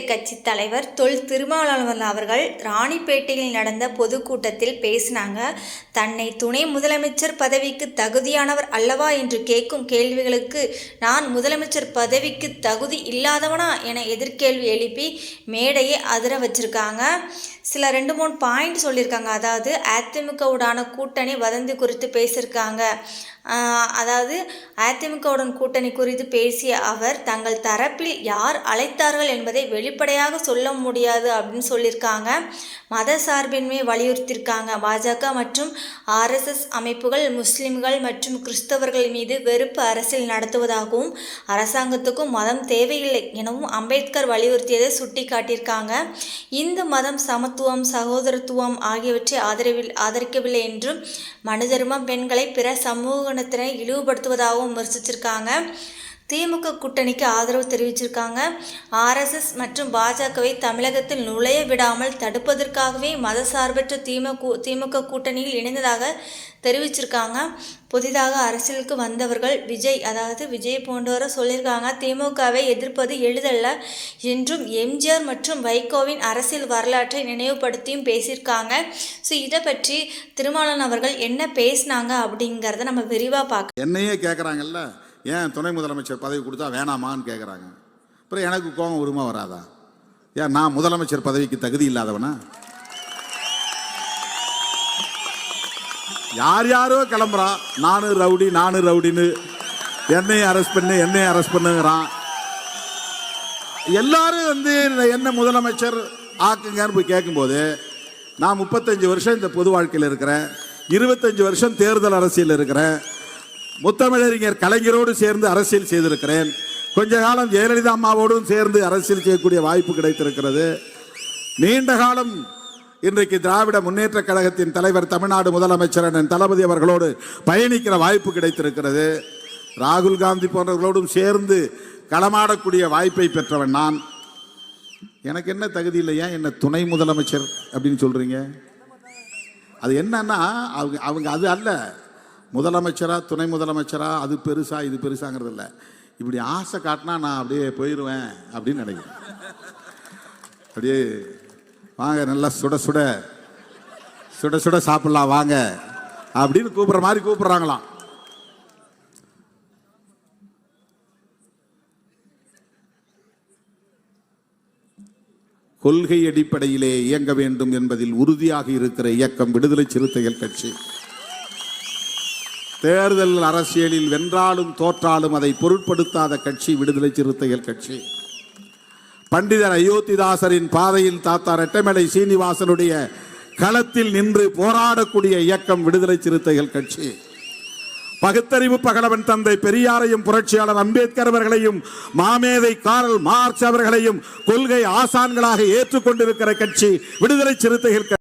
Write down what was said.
சிறுத்தை கட்சி தலைவர் தொல் திருமாவளவன் அவர்கள் ராணிப்பேட்டையில் நடந்த பொதுக்கூட்டத்தில் பேசினாங்க. தன்னை துணை முதலமைச்சர் பதவிக்கு தகுதியானவர் அல்லவா என்று கேட்கும் கேள்விகளுக்கு நான் முதலமைச்சர் பதவிக்கு தகுதி இல்லாதவனா என எதிர்கேள்வி எழுப்பி மேடையை அதிர வச்சிருக்காங்க. சில ரெண்டு மூணு பாயிண்ட் சொல்லியிருக்காங்க அதாவது அதிமுகவுடான கூட்டணி வதந்தி குறித்து பேசியிருக்காங்க அதாவது அதிமுகவுடன் கூட்டணி குறித்து பேசிய அவர் தங்கள் தரப்பில் யார் அழைத்தார்கள் என்பதை வெளிப்படையாக சொல்ல முடியாது அப்படின்னு சொல்லியிருக்காங்க. மத சார்பின்மை வலியுறுத்தியிருக்காங்க. பாஜக மற்றும் ஆர்எஸ்எஸ் அமைப்புகள் முஸ்லிம்கள் மற்றும் கிறிஸ்தவர்கள் மீது வெறுப்பு அரசியல் நடத்துவதாகவும் அரசாங்கத்துக்கும் மதம் தேவையில்லை எனவும் அம்பேத்கர் வலியுறுத்தியதை சுட்டி காட்டியிருக்காங்க இந்து மதம் சமத்துவம் சகோதரத்துவம் ஆகியவற்றை ஆதரவில் ஆதரிக்கவில்லை என்றும் மனு தர்மம் பெண்களை பிற சமூக நிறுவனத்தினை இழிவுபடுத்துவதாகவும் விமர்சிச்சிருக்காங்க. திமுக கூட்டணிக்கு ஆதரவு தெரிவிச்சிருக்காங்க. ஆர்எஸ்எஸ் மற்றும் பாஜகவை தமிழகத்தில் நுழைய விடாமல் தடுப்பதற்காகவே மதசார்பற்ற திமுக திமுக கூட்டணியில் இணைந்ததாக தெரிவிச்சிருக்காங்க. புதிதாக அரசியலுக்கு வந்தவர்கள் விஜய் அதாவது விஜய் போன்றவரை சொல்லியிருக்காங்க. திமுகவை எதிர்ப்பது எளிதல்ல என்றும் எம்ஜிஆர் மற்றும் வைகோவின் அரசியல் வரலாற்றை நினைவுபடுத்தியும் பேசியிருக்காங்க. ஸோ இதை பற்றி திருமாவளவன் அவர்கள் என்ன பேசினாங்க அப்படிங்கிறத நம்ம விரிவாக பார்க்க என்னையே கேட்குறாங்கல்ல ஏன் துணை முதலமைச்சர் பதவி கொடுத்தா வேணாமான்னு கேட்குறாங்க அப்புறம் எனக்கு கோபம் உரிமை வராதா? ஏன் நான் முதலமைச்சர் பதவிக்கு தகுதி இல்லாதவனா? யார் யாரோ கிளம்புறான் நானும் ரவுடி நானும் ரவுடின்னு. என்னையும் அரெஸ்ட் பண்ணு என்னையும் அரெஸ்ட் பண்ணுங்கிறான். எல்லாரும் வந்து என்ன முதலமைச்சர் ஆக்குங்கன்னு போய் கேட்கும்போது நான் முப்பத்தஞ்சு வருஷம் இந்த பொது வாழ்க்கையில் இருக்கிறேன். இருபத்தஞ்சு வருஷம் தேர்தல் அரசியல் இருக்கிறேன். முத்தமிழறிஞர் கலைஞரோடு சேர்ந்து அரசியல் செய்திருக்கிறேன். கொஞ்ச காலம் ஜெயலலிதா அம்மாவோடும் சேர்ந்து அரசியல் செய்யக்கூடிய வாய்ப்பு கிடைத்திருக்கிறது. நீண்ட காலம் இன்றைக்கு திராவிட முன்னேற்ற கழகத்தின் தலைவர் தமிழ்நாடு முதலமைச்சர் அண்ணன் தளபதி அவர்களோடு பயணிக்கிற வாய்ப்பு கிடைத்திருக்கிறது. ராகுல் காந்தி போன்றவர்களோடும் சேர்ந்து களமாடக்கூடிய வாய்ப்பை பெற்றவன் நான். எனக்கு என்ன தகுதி இல்லையா ஏன் என்ன துணை முதலமைச்சர் அப்படின்னு சொல்றீங்க? அது என்னன்னா அவங்க அவங்க அது அல்ல. முதலமைச்சரா துணை முதலமைச்சரா அது பெருசா இது பெருசாங்கிறது இல்லை இப்படி ஆசை காட்டினா நான் அப்படியே போயிடுவேன் அப்படின்னு நினைக்கிறேன். அப்படியே வாங்க நல்லா சுட சுட சுட சுட சாப்பிடலாம் வாங்க அப்படின்னு கூப்பிடுற மாதிரி கூப்பிடுறாங்களாம். கொள்கை அடிப்படையிலே இயங்க வேண்டும் என்பதில் உறுதியாக இருக்கிற இயக்கம் விடுதலை சிறுத்தைகள் கட்சி. தேர்தல் அரசியலில் வென்றாலும் தோற்றாலும் அதை பொருட்படுத்தாத கட்சி விடுதலை சிறுத்தைகள் கட்சி. பண்டிதர் அயோத்திதாசரின் பாதையில் தாத்தா ரெட்டமலை சீனிவாசனுடைய களத்தில் நின்று போராடக்கூடிய இயக்கம் விடுதலை சிறுத்தைகள் கட்சி. பகுத்தறிவு பகலவன் தந்தை பெரியாரையும் புரட்சியாளர் அம்பேத்கர் அவர்களையும் மாமேதை காரல் மார்ச் அவர்களையும் கொள்கை ஆசான்களாக ஏற்றுக்கொண்டிருக்கிற கட்சி விடுதலை சிறுத்தைகள் கட்சி.